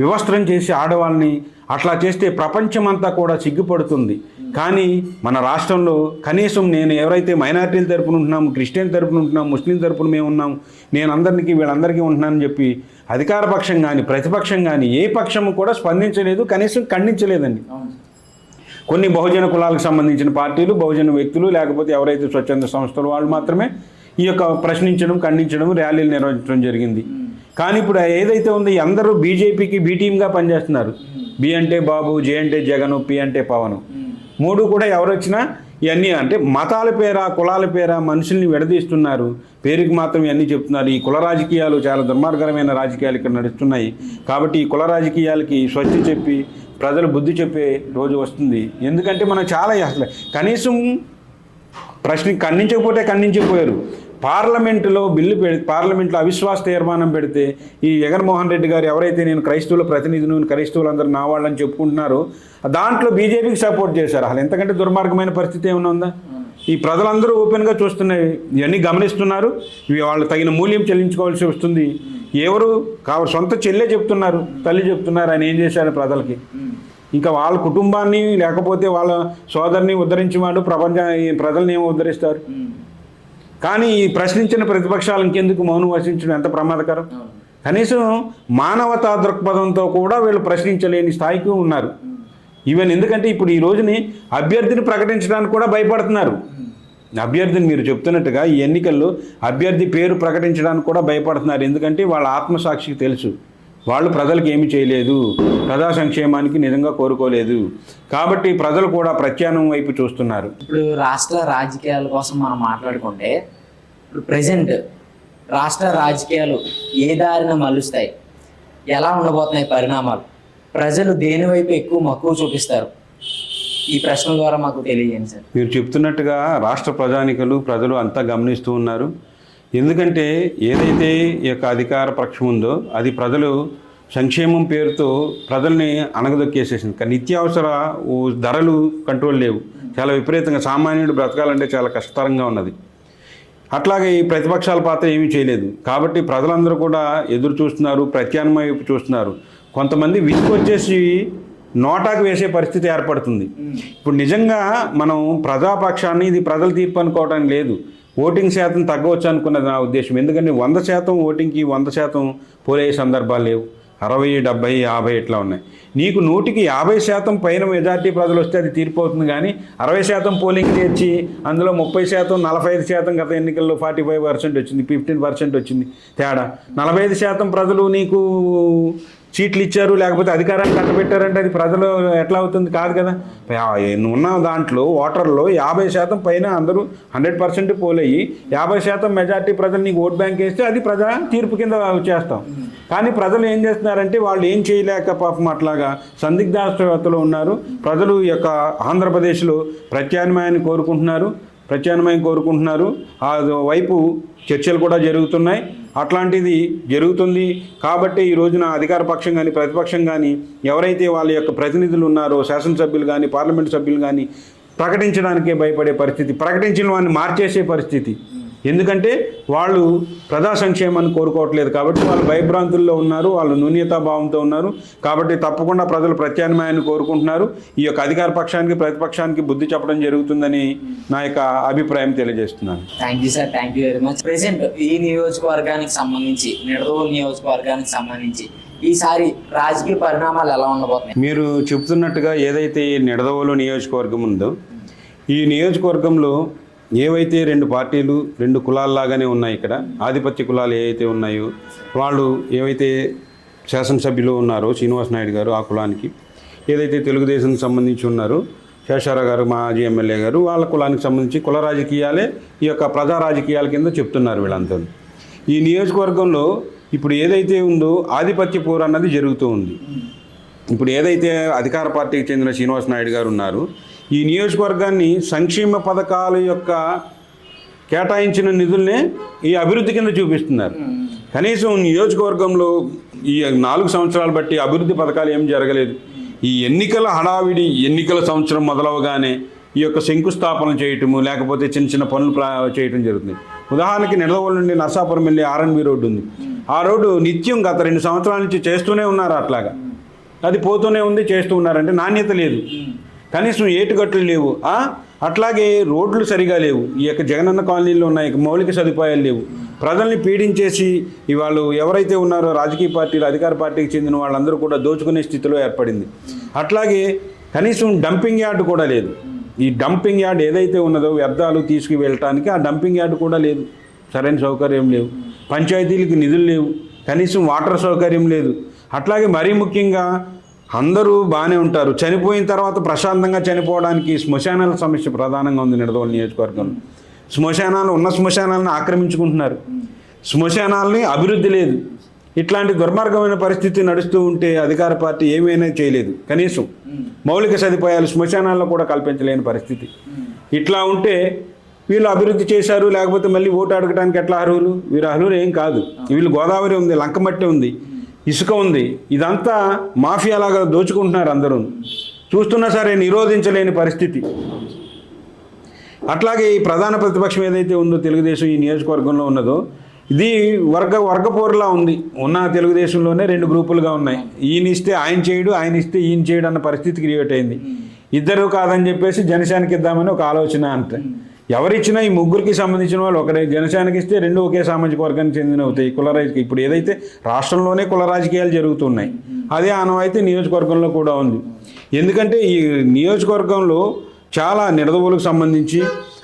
[SPEAKER 2] వివస్త్రం చేసి ఆడవాళ్ళని అట్లా చేస్తే ప్రపంచమంతా కూడా సిగ్గుపడుతుంది. కానీ మన రాష్ట్రంలో కనీసం నేను ఎవరైతే మైనార్టీల తరపున ఉంటున్నాము క్రిస్టియన్ తరపున ఉంటున్నాము ముస్లిం తరపున మేము ఉన్నాము నేను అందరికీ వీళ్ళందరికీ ఉంటున్నానని చెప్పి అధికార పక్షం కానీ ప్రతిపక్షం కానీ ఏ పక్షము కూడా స్పందించలేదు కనీసం ఖండించలేదండి. కొన్ని బహుజన కులాలకు సంబంధించిన పార్టీలు బహుజన వ్యక్తులు లేకపోతే ఎవరైతే స్వచ్ఛంద సంస్థలు వాళ్ళు మాత్రమే ఈ యొక్క ప్రశ్నించడం ఖండించడం ర్యాలీలు నిర్వహించడం జరిగింది. కానీ ఇప్పుడు ఏదైతే ఉందో అందరూ బీజేపీకి బీటీఎంగా పనిచేస్తున్నారు. బి అంటే బాబు జే అంటే జగన్ పి అంటే పవన్. మూడు కూడా ఎవరొచ్చినా ఇవన్నీ అంటే మతాల పేర కులాల పేర మనుషుల్ని విడదీస్తున్నారు. పేరుకి మాత్రం ఇవన్నీ చెప్తున్నారు. ఈ కుల రాజకీయాలు చాలా దుర్మార్గరమైన రాజకీయాలు ఇక్కడ నడుస్తున్నాయి. కాబట్టి ఈ కుల రాజకీయాలకి స్వచ్ఛ చెప్పి ప్రజలు బుద్ధి చెప్పే రోజు వస్తుంది. ఎందుకంటే మనం చాలా అసలు కనీసం ప్రశ్న ఖండించకపోతే ఖండించకపోయారు పార్లమెంటులో బిల్లు పెడి పార్లమెంట్లో అవిశ్వాస తీర్మానం పెడితే ఈ జగన్మోహన్ రెడ్డి గారు ఎవరైతే నేను క్రైస్తవుల ప్రతినిధిని క్రైస్తవులందరూ నా వాళ్ళని చెప్పుకుంటున్నారో దాంట్లో బీజేపీకి సపోర్ట్ చేశారు. అసలు ఎంతకంటే దుర్మార్గమైన పరిస్థితి ఏమైనా ఉందా? ఈ ప్రజలందరూ ఓపెన్గా చూస్తున్నాయి. ఇవన్నీ గమనిస్తున్నారు. ఇవి వాళ్ళు తగిన మూల్యం చెల్లించుకోవాల్సి వస్తుంది. ఎవరు కావాలి సొంత చెల్లె చెప్తున్నారు తల్లి చెప్తున్నారు ఆయన ఏం చేశారు ప్రజలకి? ఇంకా వాళ్ళ కుటుంబాన్ని లేకపోతే వాళ్ళ సోదరిని ఉద్ధరించేవాడు ప్రపంచ ఈ ప్రజల్ని ఏమో ఉద్ధరిస్తారు? కానీ ఈ ప్రశ్నించిన ప్రతిపక్షాలు ఇంకెందుకు మౌనం వసించడం ఎంత ప్రమాదకరం? కనీసం మానవతా దృక్పథంతో కూడా వీళ్ళు ప్రశ్నించలేని స్థాయికి ఉన్నారు. ఈవెన్ ఎందుకంటే ఇప్పుడు ఈ రోజుని అభ్యర్థిని ప్రకటించడానికి కూడా భయపడుతున్నారు. అభ్యర్థిని మీరు చెప్తున్నట్టుగా ఈ ఎన్నికల్లో అభ్యర్థి పేరు ప్రకటించడానికి కూడా భయపడుతున్నారు. ఎందుకంటే వాళ్ళ ఆత్మసాక్షికి తెలుసు. వాళ్ళు ప్రజలకు ఏమి చేయలేదు. ప్రజా సంక్షేమానికి నిజంగా కోరుకోలేదు. కాబట్టి ప్రజలు కూడా ప్రత్యామ్నాయం వైపు చూస్తున్నారు.
[SPEAKER 1] ఇప్పుడు రాష్ట్ర రాజకీయాల కోసం మనం మాట్లాడుకుంటే ఇప్పుడు ప్రజెంట్ రాష్ట్ర రాజకీయాలు ఏ దారిన మలుస్తాయి? ఎలా ఉండబోతున్నాయి పరిణామాలు? ప్రజలు దేని వైపు ఎక్కువ మక్కువ చూపిస్తారు? ఈ ప్రశ్నల ద్వారా మాకు తెలియజేయండి సార్.
[SPEAKER 2] మీరు చెప్తున్నట్టుగా రాష్ట్ర ప్రజానికులు ప్రజలు అంతా గమనిస్తూ ఉన్నారు. ఎందుకంటే ఏదైతే ఈ యొక్క అధికార పక్షం ఉందో అది ప్రజలు సంక్షేమం పేరుతో ప్రజల్ని అణగదొక్కేసేసింది కానీ నిత్యావసర ధరలు కంట్రోల్ లేవు. చాలా విపరీతంగా సామాన్యుడు బ్రతకాలంటే చాలా కష్టతరంగా ఉన్నది. అట్లాగే ఈ ప్రతిపక్షాల పాత్ర ఏమీ చేయలేదు. కాబట్టి ప్రజలందరూ కూడా ఎదురు చూస్తున్నారు ప్రత్యామ్నాయ వైపు చూస్తున్నారు. కొంతమంది విసుకొచ్చేసి నోటాకు వేసే పరిస్థితి ఏర్పడుతుంది. ఇప్పుడు నిజంగా మనం ప్రజాపక్షాన్ని ఇది ప్రజల తీర్పు అనుకోవడానికి లేదు. ఓటింగ్ శాతం తగ్గవచ్చు అనుకున్నది నా ఉద్దేశం. ఎందుకంటే వంద శాతం ఓటింగ్కి వంద శాతం పోలే సందర్భాలు లేవు. అరవై డెబ్బై యాభై ఇట్లా ఉన్నాయి. నీకు నూటికి యాభై శాతం పైన మెజార్టీ ప్రజలు వస్తే అది తీర్పు అవుతుంది కానీ అరవై శాతం పోలింగ్ తెచ్చి అందులో ముప్పై శాతం నలభై ఐదు శాతం గత ఎన్నికల్లో ఫార్టీ ఫైవ్ పర్సెంట్ వచ్చింది ఫిఫ్టీన్ పర్సెంట్ వచ్చింది తేడా. నలభై ఐదు శాతం ప్రజలు నీకు సీట్లు ఇచ్చారు లేకపోతే అధికారాన్ని కట్టబెట్టారంటే అది ప్రజలు ఎట్లా అవుతుంది? కాదు కదా. ఉన్న దాంట్లో ఓటర్లో యాభై శాతం పైన అందరూ హండ్రెడ్ పర్సెంట్ పోలయ్యి యాభై శాతం మెజార్టీ ప్రజలు నీకు ఓట్ బ్యాంక్ వేస్తే అది ప్రజా తీర్పు కింద చేస్తాం కానీ ప్రజలు ఏం చేస్తున్నారంటే వాళ్ళు ఏం చేయలేక పాపం అట్లాగా సందిగ్ధావస్థలో ఉన్నారు. ప్రజలు ఈ యొక్క ఆంధ్రప్రదేశ్లో ప్రత్యామ్నాయాన్ని కోరుకుంటున్నారు ప్రత్యామ్నాయం కోరుకుంటున్నారు. ఆ వైపు చర్చలు కూడా జరుగుతున్నాయి. అట్లాంటిది జరుగుతుంది. కాబట్టి ఈ రోజున అధికార పక్షం కానీ ప్రతిపక్షం కానీ ఎవరైతే వాళ్ళ యొక్క ప్రతినిధులు ఉన్నారో శాసనసభ్యులు కానీ పార్లమెంటు సభ్యులు కానీ ప్రకటించడానికే భయపడే పరిస్థితి ప్రకటించిన వాడిని మార్చేసే పరిస్థితి. ఎందుకంటే వాళ్ళు ప్రజా సంక్షేమాన్ని కోరుకోవట్లేదు కాబట్టి వాళ్ళు భయభ్రాంతుల్లో ఉన్నారు వాళ్ళు న్యూన్యతాభావంతో ఉన్నారు. కాబట్టి తప్పకుండా ప్రజలు ప్రత్యామ్నాయాన్ని కోరుకుంటున్నారు. ఈ యొక్క అధికార పక్షానికి ప్రతిపక్షానికి బుద్ధి చెప్పడం జరుగుతుందని నా యొక్క అభిప్రాయం తెలియజేస్తున్నాను.
[SPEAKER 1] Thank you sir thank you very much present ఈ నియోజకవర్గానికి సంబంధించి నిడదవోలు నియోజకవర్గానికి సంబంధించి ఈసారి రాజకీయ పరిణామాలు ఎలా ఉండబోతున్నాయి?
[SPEAKER 2] మీరు చెప్తున్నట్టుగా ఏదైతే నిడదవోలు నియోజకవర్గం ఉందో ఈ నియోజకవర్గంలో ఏవైతే రెండు పార్టీలు రెండు కులాల్లాగానే ఉన్నాయి ఇక్కడ ఆధిపత్య కులాలు ఏవైతే ఉన్నాయో వాళ్ళు ఏవైతే శాసనసభ్యులు ఉన్నారో శ్రీనివాస్ నాయుడు గారు ఆ కులానికి ఏదైతే తెలుగుదేశం సంబంధించి ఉన్నారో శేషారావు గారు మాజీ ఎమ్మెల్యే గారు వాళ్ళ కులానికి సంబంధించి కుల రాజకీయాలే ఈ యొక్క ప్రజా రాజకీయాల కింద చెప్తున్నారు వీళ్ళంతా ఈ నియోజకవర్గంలో ఇప్పుడు ఏదైతే ఉందో ఆధిపత్య పోరు అన్నది జరుగుతూ ఉంది. ఇప్పుడు ఏదైతే అధికార పార్టీకి చెందిన శ్రీనివాస్ నాయుడు గారు ఉన్నారు ఈ నియోజకవర్గాన్ని సంక్షేమ పథకాల యొక్క కేటాయించిన నిధుల్నే ఈ అభివృద్ధి కింద చూపిస్తున్నారు. కనీసం నియోజకవర్గంలో ఈ నాలుగు సంవత్సరాలు బట్టి అభివృద్ధి పథకాలు ఏం జరగలేదు. ఈ ఎన్నికల హడావిడి ఎన్నికల సంవత్సరం మొదలవగానే ఈ యొక్క శంకుస్థాపన చేయటము లేకపోతే చిన్న చిన్న పనులు చేయటం జరుగుతుంది. ఉదాహరణకి నిడదవోలు నుండి నర్సాపురం వెళ్ళి ఆర్ఎన్బి రోడ్డు ఉంది. ఆ రోడ్డు నిత్యం గత రెండు సంవత్సరాల నుంచి చేస్తూనే ఉన్నారు అట్లాగా. అది పోతూనే ఉంది చేస్తూ ఉన్నారంటే నాణ్యత లేదు. కనీసం ఏటుగట్లు లేవు అట్లాగే రోడ్లు సరిగా లేవు. ఈ యొక్క జగనన్న కాలనీలో ఉన్న మౌలిక సదుపాయాలు లేవు. ప్రజల్ని పీడించేసి ఇవాళ ఎవరైతే ఉన్నారో రాజకీయ పార్టీలు అధికార పార్టీకి చెందిన వాళ్ళందరూ కూడా దోచుకునే స్థితిలో ఏర్పడింది. అట్లాగే కనీసం డంపింగ్ యార్డ్ కూడా లేదు. ఈ డంపింగ్ యార్డ్ ఏదైతే ఉన్నదో వ్యర్థాలు తీసుకు వెళ్ళటానికి ఆ డంపింగ్ యార్డ్ కూడా లేదు. సరైన సౌకర్యం లేవు. పంచాయతీలకు నిధులు లేవు. కనీసం వాటర్ సౌకర్యం లేదు. అట్లాగే మరీ ముఖ్యంగా అందరూ బాగానే ఉంటారు. చనిపోయిన తర్వాత ప్రశాంతంగా చనిపోవడానికి శ్మశానాల సమస్య ప్రధానంగా ఉంది నిడదవోలు నియోజకవర్గంలో. శ్మశానాలు ఉన్న శ్మశానాలను ఆక్రమించుకుంటున్నారు. శ్మశానాలని అభివృద్ధి లేదు. ఇట్లాంటి దుర్మార్గమైన పరిస్థితి నడుస్తూ ఉంటే అధికార పార్టీ ఏమైనా చేయలేదు. కనీసం మౌలిక సదుపాయాలు శ్మశానాల్లో కూడా కల్పించలేని పరిస్థితి. ఇట్లా ఉంటే వీళ్ళు అభివృద్ధి చేశారు లేకపోతే మళ్ళీ ఓటు అడగడానికి ఎట్లా అర్హులు? వీరు అర్హులు ఏం కాదు. వీళ్ళు గోదావరి ఉంది లంకమట్టి ఉంది. ఇసుక ఉంది. ఇదంతా మాఫియాలాగా దోచుకుంటున్నారు అందరూ. చూస్తున్నా సరే నిరోధించలేని పరిస్థితి. అట్లాగే ఈ ప్రధాన ప్రతిపక్షం ఏదైతే ఉందో తెలుగుదేశం ఈ నియోజకవర్గంలో ఉన్నదో ఇది వర్గ వర్గపోరులా ఉంది. ఉన్న తెలుగుదేశంలోనే రెండు గ్రూపులుగా ఉన్నాయి. ఈయన ఇస్తే ఆయన చేయడు ఆయన ఇస్తే ఈయన చేయడు అన్న పరిస్థితి క్రియేట్ అయింది. ఇద్దరు కాదని చెప్పేసి జనసేనకి ఇద్దామని ఒక ఆలోచన అంతే. ఎవరిచ్చినా ఈ ముగ్గురికి సంబంధించిన వాళ్ళు ఒకరే. జనసేనకి ఇస్తే రెండు ఒకే సామాజిక వర్గానికి చెందిన అవుతాయి. కుల రాజకీయ ఇప్పుడు ఏదైతే రాష్ట్రంలోనే కుల రాజకీయాలు జరుగుతున్నాయి అదే ఆనవాయితీ నియోజకవర్గంలో కూడా ఉంది. ఎందుకంటే ఈ నియోజకవర్గంలో చాలా నిడదవులకు సంబంధించి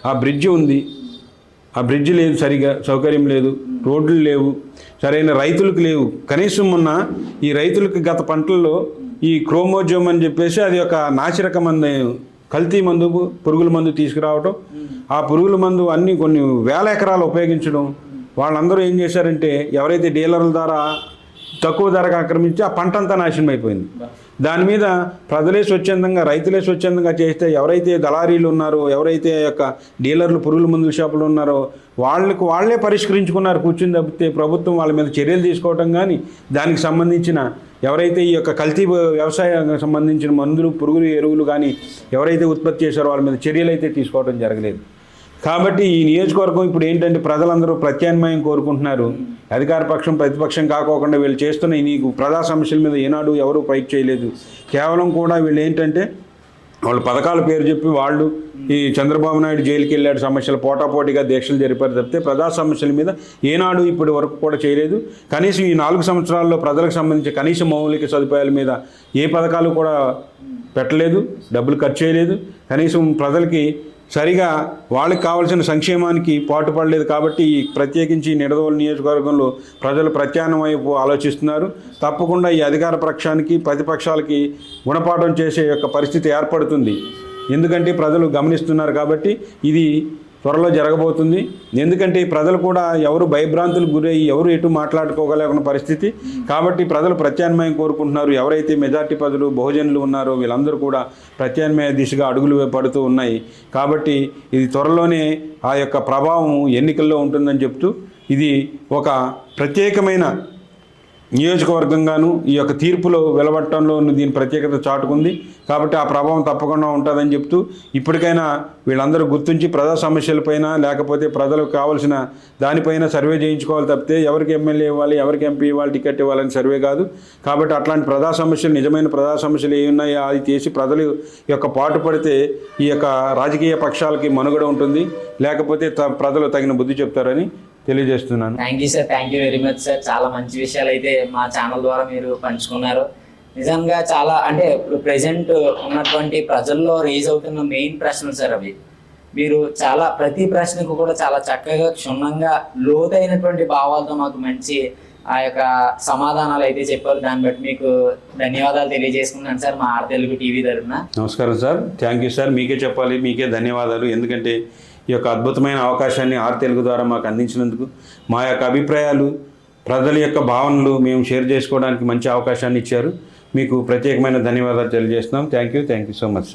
[SPEAKER 2] ఆ బ్రిడ్జి ఉంది. ఆ బ్రిడ్జ్ లేదు సరిగా సౌకర్యం లేదు రోడ్లు లేవు సరైన రైతులకు లేవు. కనీసం ఉన్న ఈ రైతులకు గత పంటల్లో ఈ క్రోమోజోమ్ అని చెప్పేసి అది ఒక నాసిరక అనే కల్తీ మందు పురుగుల మందు తీసుకురావటం ఆ పురుగుల మందు అన్ని కొన్ని వేల ఎకరాలు ఉపయోగించడం. వాళ్ళందరూ ఏం చేశారంటే ఎవరైతే డీలర్ల ద్వారా తక్కువ ధరకు ఆక్రమించి ఆ పంట అంతా నాశనం అయిపోయింది. దాని మీద ప్రజలే స్వచ్ఛందంగా రైతులే స్వచ్ఛందంగా చేస్తే ఎవరైతే దళారీలు ఉన్నారో ఎవరైతే యొక్క డీలర్లు పురుగుల మందుల షాపులు ఉన్నారో వాళ్ళకు వాళ్ళే పరిష్కరించుకున్నారు కూర్చుని తప్పితే ప్రభుత్వం వాళ్ళ మీద చర్యలు తీసుకోవటం కానీ దానికి సంబంధించిన ఎవరైతే ఈ యొక్క కల్తీ వ్యవసాయానికి సంబంధించిన మందులు పురుగులు ఎరువులు కానీ ఎవరైతే ఉత్పత్తి చేశారో వాళ్ళ మీద చర్యలు అయితే తీసుకోవడం జరగలేదు. కాబట్టి ఈ నియోజకవర్గం ఇప్పుడు ఏంటంటే ప్రజలందరూ ప్రత్యామ్నాయం కోరుకుంటున్నారు. అధికార పక్షం ప్రతిపక్షం కాకోకుండా వీళ్ళు చేస్తున్న ఈ నీకు ప్రజా సమస్యల మీద ఏనాడు ఎవరూ ఫైట్ చేయలేదు. కేవలం కూడా వీళ్ళు ఏంటంటే వాళ్ళ పథకాల పేరు చెప్పి వాళ్ళు ఈ చంద్రబాబు నాయుడు జైలుకి వెళ్ళాడు సమస్యలు పోటాపోటీగా దీక్షలు జరిపారు తప్పితే ప్రజా సమస్యల మీద ఏనాడు ఇప్పటి వరకు కూడా చేయలేదు. కనీసం ఈ నాలుగు సంవత్సరాల్లో ప్రజలకు సంబంధించి కనీస మౌలిక సదుపాయాల మీద ఏ పథకాలు కూడా పెట్టలేదు డబ్బులు ఖర్చు చేయలేదు. కనీసం ప్రజలకి సరిగా వాళ్ళకి కావాల్సిన సంక్షేమానికి పాటుపడలేదు కాబట్టి ఈ ప్రత్యేకించి నిడదవోలు నియోజకవర్గంలో ప్రజలు ప్రత్యామ్నాయం వైపు ఆలోచిస్తున్నారు. తప్పకుండా ఈ అధికార పక్షానికి ప్రతిపక్షాలకి గుణపాఠం చేసే యొక్క పరిస్థితి ఏర్పడుతుంది. ఎందుకంటే ప్రజలు గమనిస్తున్నారు కాబట్టి ఇది త్వరలో జరగబోతుంది. ఎందుకంటే ప్రజలు కూడా ఎవరు భయభ్రాంతులు గురయ్యి ఎవరు ఎటు మాట్లాడుకోగలేకున్న పరిస్థితి. కాబట్టి ప్రజలు ప్రత్యామ్నాయం కోరుకుంటున్నారు. ఎవరైతే మెజార్టీ ప్రజలు బహుజనులు ఉన్నారో వీళ్ళందరూ కూడా ప్రత్యామ్నాయ దిశగా అడుగులు పడుతూ ఉన్నాయి. కాబట్టి ఇది త్వరలోనే ఆ యొక్క ప్రభావం ఎన్నికల్లో ఉంటుందని చెప్తూ ఇది ఒక ప్రత్యేకమైన నియోజకవర్గంగాను ఈ యొక్క తీర్పులో వెలవట్టంలో దీని ప్రత్యేకత చాటుకుంది. కాబట్టి ఆ ప్రభావం తప్పకుండా ఉంటుందని చెప్తూ ఇప్పటికైనా వీళ్ళందరూ గుర్తించి ప్రజా సమస్యలపైన లేకపోతే ప్రజలకు కావాల్సిన దానిపైన సర్వే చేయించుకోవాలి తప్పితే ఎవరికి ఎమ్మెల్యే ఇవ్వాలి ఎవరికి ఎంపీ ఇవ్వాలి టికెట్ ఇవ్వాలని సర్వే కాదు. కాబట్టి అట్లాంటి ప్రజా సమస్యలు నిజమైన ప్రజా సమస్యలు ఏ ఉన్నాయో అది చేసి ప్రజలు యొక్క పాటు పడితే ఈ యొక్క రాజకీయ పక్షాలకి మనుగడ ఉంటుంది. లేకపోతే త- ప్రజలు తగిన బుద్ధి చెప్తారని తెలియజేస్తున్నాను.
[SPEAKER 1] Thank you sir thank you very much sir చాలా మంచి విషయాలు అయితే మా ఛానల్ ద్వారా మీరు పంచుకున్నారు. నిజంగా చాలా అంటే ఇప్పుడు ప్రెసెంట్ ఉన్నటువంటి ప్రజల్లో రేజ్ అవుతున్న మెయిన్ ప్రశ్నలు సార్ అవి. మీరు చాలా ప్రతి ప్రశ్నకు కూడా చాలా చక్కగా క్షుణ్ణంగా లోతైనటువంటి భావాలతో మాకు మంచి ఆ యొక్క సమాధానాలు అయితే చెప్పారు. దాన్ని బట్టి మీకు ధన్యవాదాలు తెలియజేసుకున్నాను సార్ మా ఆర్ తెలుగు టీవీ తరఫున.
[SPEAKER 2] నమస్కారం సార్ థ్యాంక్ యూ సార్ మీకే చెప్పాలి మీకే ధన్యవాదాలు. ఎందుకంటే ఈ యొక్క అద్భుతమైన అవకాశాన్ని ఆర్ తెలుగు ద్వారా మాకు అందించినందుకు మా యొక్క అభిప్రాయాలు ప్రజల యొక్క భావనలు మేము షేర్ చేసుకోవడానికి మంచి అవకాశాన్ని ఇచ్చారు. మీకు ప్రత్యేకమైన ధన్యవాదాలు తెలియజేస్తున్నాం. Thank you thank you so much sir